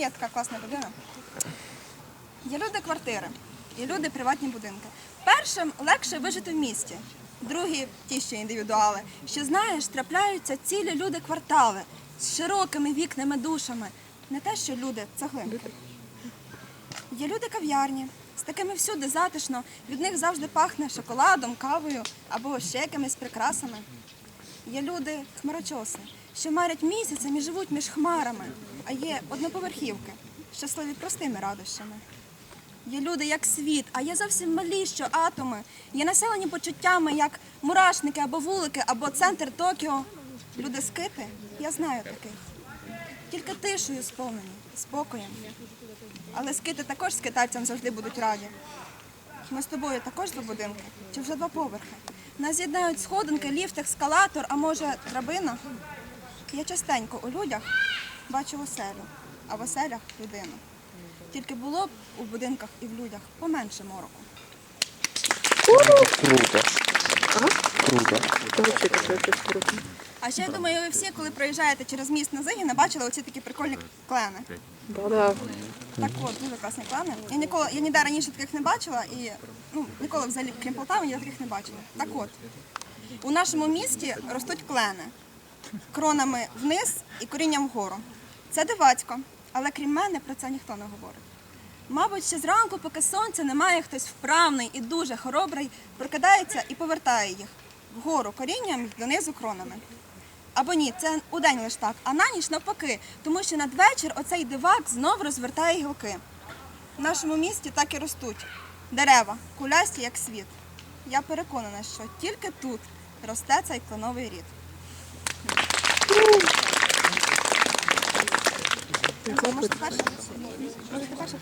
є така класна людина. Є люди квартири, є люди приватні будинки. Першим легше вижити в місті, другі ті, що індивідуали. Що знаєш, трапляються цілі люди квартали з широкими вікнами, душами. Не те, що люди цеглинки. Є люди кав'ярні, з такими всюди затишно, від них завжди пахне шоколадом, кавою або ще якимись прикрасами. Є люди хмарочоси, що марять місяцем і живуть між хмарами, а є одноповерхівки, щасливі простими радощами. Є люди як світ, а є зовсім малі, що атоми. Є населені почуттями, як мурашники або вулики, або центр Токіо. Люди скити, я знаю таких. Тільки тишою сповнені, спокоєм. Але скити також скитальцям завжди будуть раді. Ми з тобою також два будинки, чи вже два поверхи. Нас з'єднають сходинки, ліфт, ескалатор, а може драбина. Я частенько у людях бачу оселю, а в оселях людину. Тільки було б у будинках і в людях поменше мороку. Круто. Круто. Круто. А ще я думаю, ви всі, коли проїжджаєте через міст на Зигіна, бачили оці такі прикольні клени. Да-да. Так от, дуже класні клани. Я ніколи, я ніде раніше таких не бачила і ну, ніколи взагалі, крім Полтави, я таких не бачила. Так от, у нашому місті ростуть клени кронами вниз і корінням вгору. Це дивацько, але крім мене про це ніхто не говорить. Мабуть, ще зранку, поки сонця немає, хтось вправний і дуже хоробрий, прокидається і повертає їх вгору корінням і донизу кронами. Або ні, це удень лиш так, а на ніч навпаки, тому що надвечір оцей дивак знов розвертає гілки. В нашому місті так і ростуть дерева, кулясті, як світ. Я переконана, що тільки тут росте цей кленовий рід. Можете перше? Можете перше?